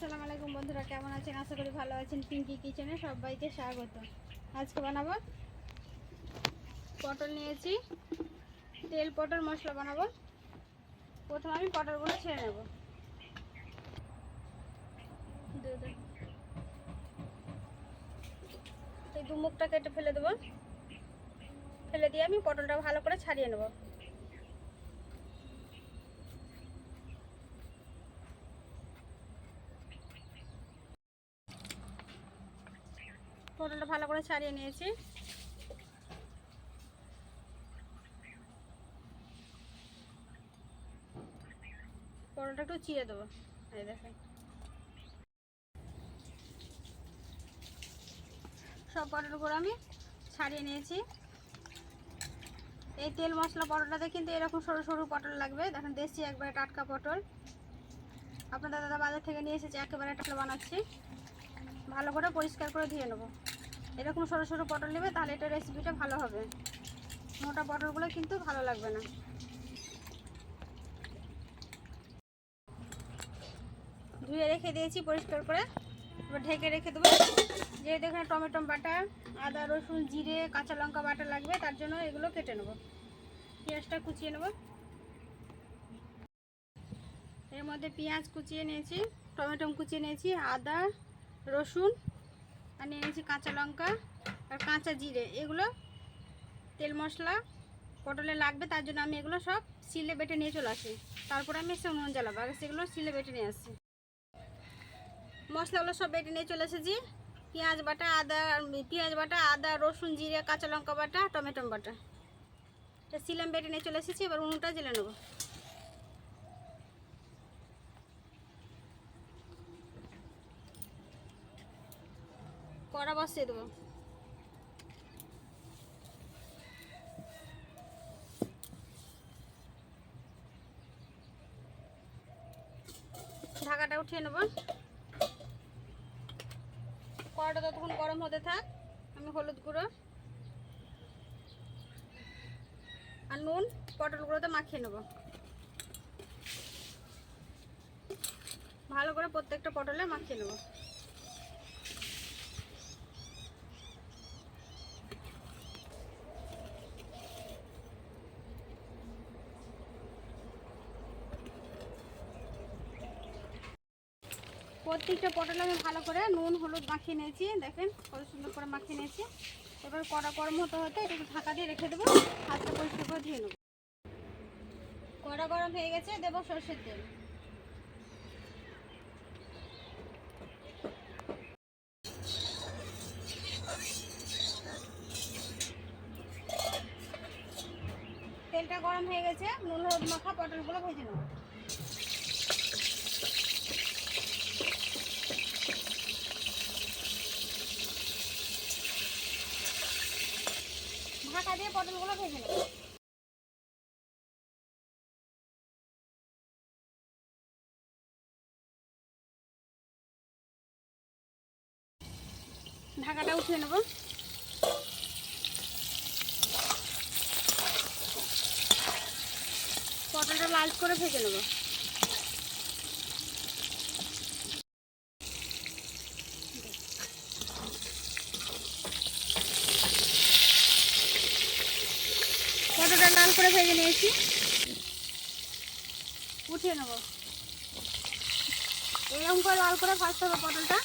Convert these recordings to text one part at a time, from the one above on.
আসসালামু আলাইকুম বন্ধুরা, কেমন আছেন? আশা করি ভালো আছেন। পিঙ্কি কিচেনে সবাইকে স্বাগত। আজকে বানাবো পটল নিয়েছি। তেল, পটল, মশলা বানাবো। প্রথমে আমি পটলগুলো ছেড়ে নেব। এই দু মুখটা কেটে ফেলে দেবো। ফেলে দিয়ে আমি পটলটা ভালো করে ছাড়িয়ে নেব। পটলটা ভালো করে ছাড়িয়ে নিয়েছি। পটলটা একটু চিড়ে দেবো। এই দেখেন সব পটলগুলো আমি ছাড়িয়ে নিয়েছি। এই তেল মশলা পটলটাতে কিন্তু এরকম সরু সরু পটল লাগবে। দেখেন, দেশি একবারে টাটকা পটল। আপনাদের দাদা বাজার থেকে নিয়ে এসেছি, একেবারে টাটকা বানাচ্ছি। ভালো করে পরিষ্কার করে ধুয়ে নেব। এরকম সরু সরু পটল নেবে, তাহলে এটা রেসিপিটা ভালো হবে। মোটা পটলগুলো কিন্তু ভালো লাগবে না। ধুয়ে রেখে দিয়েছি পরিষ্কার করে। এবার ঢেকে রেখে দেবো। যেহেতু এখানে টমেটো বাটা, আদা, রসুন, জিরে, কাঁচা লঙ্কা বাটা লাগবে, তার জন্য এগুলো কেটে নেব। পেঁয়াজটা কুচিয়ে নেব। এর মধ্যে পেঁয়াজ কুচিয়ে নিয়েছি, টমেটো কুচিয়ে নিয়েছি, আদা রসুন, আর নিয়ে নিয়েছি কাঁচা লঙ্কা আর কাঁচা জিরে। এগুলো তেল মশলা, পটলে লাগবে, তার জন্য আমি এগুলো সব সিলে বেটে নিয়ে চলে আসি। তারপরে আমি এসে উনুন জ্বালাবো আগে সেগুলো সিলে বেটে নিয়ে আসি। মশলাগুলো সব বেটে নিয়ে চলে এসেছি। পেঁয়াজ বাটা, আদা, পেঁয়াজ বাটা, আদা, রসুন, জিরে, কাঁচা লঙ্কা বাটা, টমেটো বাটা। সিলাম বেটে নিয়ে চলে এসেছি, এবার উনুনটা জেলে নেব। কড়া বসিয়ে দেবো। ঢাকাটা উঠিয়ে নেব। কড়াটা ততক্ষণ গরম হতে থাক, আমি হলুদ গুঁড়ো আর নুন পটলগুলোতে মাখিয়ে নেব। ভালো করে প্রত্যেকটা পটলে মাখিয়ে নেব। প্রত্যেকটা পটল আমি ভালো করে নুন, হলুদ মাখিয়ে নিয়েছি, দেখেন কত সুন্দর করে মাখিয়ে নিয়েছি। এবার কড়া গরম হতে হতে একটু ঢাকা দিয়ে রেখে দেবো হাতটা পরিষ্কার করে ধুয়ে নেব। কড়া গরম হয়ে গেছে, দেবো সর্ষের তেল। তেলটা গরম হয়ে গেছে, নুন, হলুদ মাখা পটলগুলো ভেজে নেব। ঢাকা দিয়ে পটলগুলো ভেজে নেব। ঢাকাটা উঠিয়ে নেব। পটলটা লাল করে ভেজে নেব পটলটা লাল করে ভেজে নিয়েছি। উঠিয়ে নেব। এরকম করে লাল করে ভাজতে হবে পটলটা।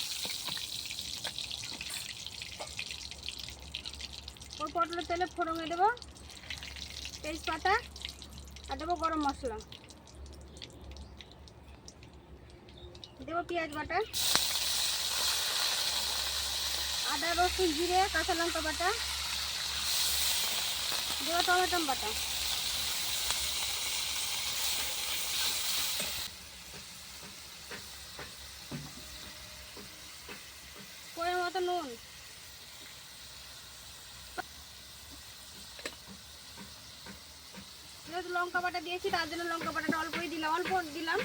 ওই পটলের তেলে ফোড়ঙে দেবো তেজপাতা আর দেবো গরম মশলা। দেবো পেঁয়াজ বাটা, আদা রসুন জিরে, কাঁচা লঙ্কা বাটা, দেবো টমেটো বাটা। মতো নুন। লঙ্কা বাটা দিয়েছি, তার জন্য লঙ্কা বাটাটা অল্পই দিলাম, অল্প দিলাম।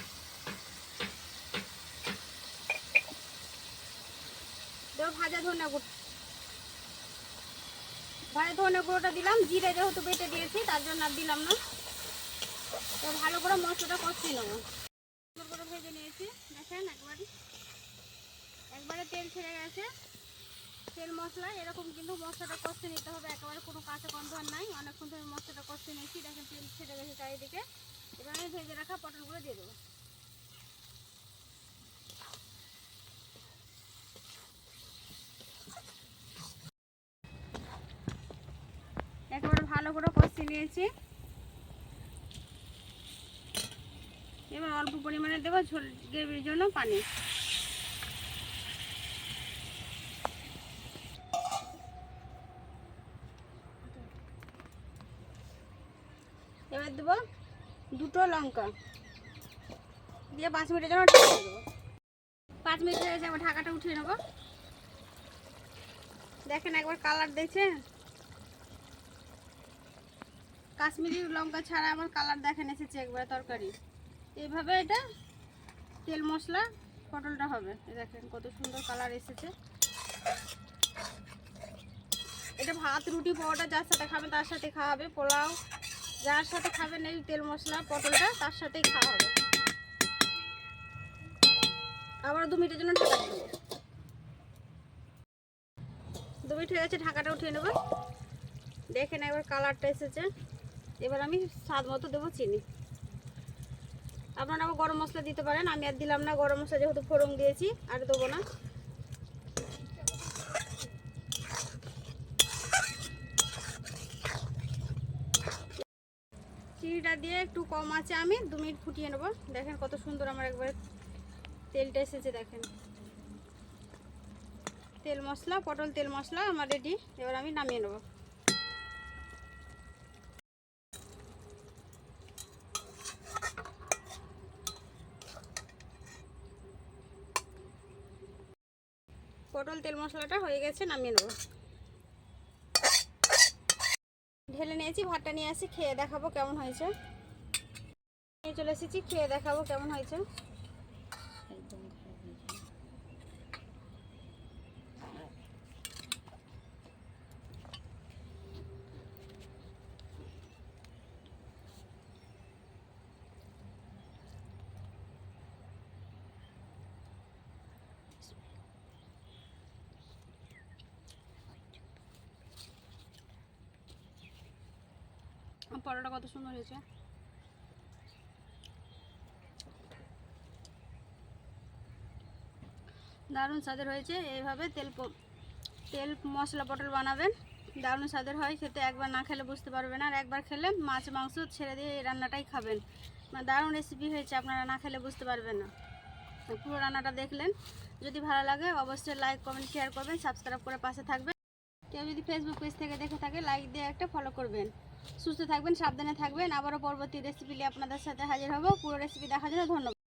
ভাজা ধনে গুঁড়ো। ভাজা ধনে গুঁড়োটা দিলাম, জিরে যেহেতু বেটে দিয়েছি, তার জন্য আর দিলাম না। তো ভালো করে মশলাটা কষিয়ে নেব। ভেজে নিয়েছি, দেখেন একবারই একবারে তেল ছেড়ে গেছে। তেল মশলা, এরকম কিন্তু মশলাটা কষতে নিতে হবে। একেবারে কোনো কাঁচা গন্ধ নাই। অনেকক্ষণ ধরে মশলাটা কষতে নিয়েছি। দেখেন তেল ছেড়ে গেছে চারিদিকে। এবার আমি ভেজে রাখা পটলগুলো দিয়ে দেবো। একেবারে ভালো করে কষিয়ে নিয়েছি। এবার অল্প পরিমাণে দেবো ঝোল গ্রেভির জন্য পানি এবার দেবো দুটো দিয়ে পাঁচ মিনিটের জন্য পাঁচ মিনিট হয়ে গেছে ঢাকাটা উঠিয়ে নেব। দেখেন একবার কালার দেখছে কাশ্মীরি লঙ্কা ছাড়া আমার কালার দেখেন এসেছে একবার তরকারি। এইভাবে এটা তেল মশলা, পটলটা হবে। দেখেন কত সুন্দর কালার এসেছে। এটা ভাত, রুটি, পরোটা যার সাথে খাবে তার সাথে খাওয়া হবে, পোলাও। যার সাথে খাবেন এই তেল মশলা, পটলটা, তার সাথেই খাওয়া হবে। আবার দু মিনিটের জন্য ঢাকা দেবো। দু মিনিট হয়ে গেছে, ঢাকাটা উঠিয়ে নেব। দেখেন একবার কালারটা এসেছে। এবার আমি স্বাদ মতো দেবো চিনি। আপনারা আবার গরম মশলা দিতে পারেন। আমি আর দিলাম না, গরম মশলা যেহেতু ফোড়ন দিয়েছি, আর দেবো না। চিনিটা দিয়ে একটু কম আছে আমি, দু মিনিট ফুটিয়ে নেব। দেখেন কত সুন্দর আমার একবারে তেলটা এসেছে, দেখেন। তেল মশলা, পটল তেল মশলা আমার রেডি এবার আমি নামিয়ে নেব। পটল তেল মশলাটা হয়ে গেছে, নামিয়ে নেব। ঢেলে নিয়েছি, ভাতটা নিয়ে আসি, খেয়ে দেখাবো কেমন হয়েছে। নিয়ে চলে এসেছি, খেয়ে দেখাবো কেমন হয়েছে। পরোটা কত সুন্দর হয়েছে। দারুণ স্বাদের হয়েছে, এইভাবে তেল তেল মশলা পটল বানাবেন, দারুণ স্বাদের হয়, খেতে একবার না খেলে বুঝতে পারবেন আর একবার খেলে মাছ, মাংস ছেড়ে দিয়ে এই রান্নাটাই খাবেন। মানে দারুণ রেসিপি হয়েছে, আপনারা না খেলে বুঝতে পারবেন না। পুরো রান্নাটা দেখলেন, যদি ভালো লাগে অবশ্যই লাইক কমেন্ট শেয়ার করবেন সাবস্ক্রাইব করে পাশে থাকবেন। কেউ যদি ফেসবুক পেজ থেকে দেখে থাকে লাইক দিয়ে একটা ফলো করবেন। সুস্থ থাকবেন, সাবধানে থাকবেন। আবারও পরবর্তী রেসিপি নিয়ে আপনাদের সাথে হাজির হব। পুরো রেসিপি দেখার জন্য ধন্যবাদ।